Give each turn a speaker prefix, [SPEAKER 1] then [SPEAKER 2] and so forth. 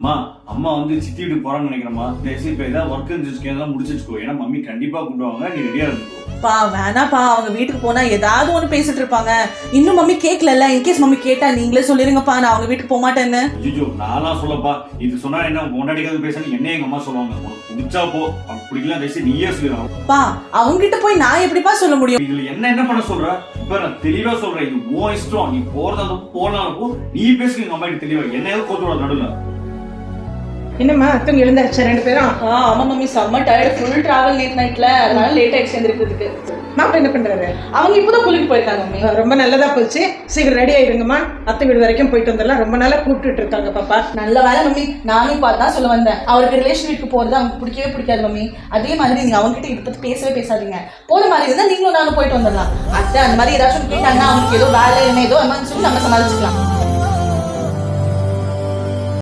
[SPEAKER 1] அம்மா அம்மா வந்து சித்தி வீட்டுக்கு போறான்னு நினைக்கிறேம்மா. தயவுசெய்து இப்போ ஏதாவது ஒர்க் இருந்துச்சு எல்லாம் முடிச்சு வச்சுக்கோ ஏன்னா மம்மி கண்டிப்பா கூப்பிடுவாங்க நீ ரெடியா இருந்துக்கோ.
[SPEAKER 2] பா வேணாப்பா. அவங்க வீட்டுக்கு போனா ஏதாவது ஒண்ணு பேசிட்டு இருப்பாங்க. இன்னும் மம்மி கேட்கல இன்கேஸ் மம்மி கேட்டா நீங்களே சொல்லிருங்கப்பா. நான் அவங்க வீட்டுக்கு போக மாட்டேன்னு.
[SPEAKER 1] ஐயோ நான்லாம் சொல்லப்பா. இது சொன்னா என்ன முன்னாடிக்காவது பேசணும் என்ன எங்க அம்மா சொல்லுவாங்க. பிடிச்சா போ. பிடிக்கலாம் தயவுசெய்து நீயே சொல்லிடுறான்
[SPEAKER 2] பா அவங்க கிட்ட போய் நான் எப்படிப்பா சொல்ல முடியும்?
[SPEAKER 1] இதுல என்ன என்ன பண்ண சொல்ற? இப்ப நான் தெளிவா சொல்றேன். இது உன் இஷ்டம். நீ போறதா போனாலும் நீ பேசுங்க எங்க அம்மா கிட்ட தெளிவா. என்ன ஏதோ கோத்தோட நடுல
[SPEAKER 3] என்னம்மா தூங்கி எழுந்தாச்சா? ரெண்டு பேரும்?
[SPEAKER 2] ஆ ஆமா மம்மி செம்ம டயர்ட் ஃபுல் டிராவல் லேட் நைட்ல அதனால லேட் ஆயிடுச்சு எந்திரிக்கிறதுக்கு.
[SPEAKER 3] மாப்பிள்ளை என்ன பண்றாரு?
[SPEAKER 2] அவங்க இப்பதான் குளிக்கு போயிருக்காங்க மம்மி.
[SPEAKER 3] ரொம்ப நல்லதா போச்சு. சீக்கிரம் ரெடி ஆயிருங்கம்மா. அத்தை வீடு வரைக்கும் போயிட்டு வந்துடலாம். ரொம்ப நாளா கூப்பிட்டுட்டு இருக்காங்க பாப்பா.
[SPEAKER 2] நல்ல வேலை மம்மி. நானும் அதான் சொல்ல வந்தேன். அவருக்கு ரிலேஷன் வீட்டுக்கு போறது அவங்களுக்கு பிடிக்கவே பிடிக்காது மம்மி. அதே மாதிரி நீங்க அவங்க கிட்ட இதை பத்தி பேசவே பேசாதீங்க. போற மாதிரி இருந்தா நீங்களும் நானும் போயிட்டு வந்துடலாம். அத்தை அந்த மாதிரி ஏதாச்சும் கேட்டாங்கன்னா அவங்களுக்கு ஏதோ வேலை என்ன ஏதோ அந்த சொல்லி நம்ம சமாளிச்சுக்கலாம்.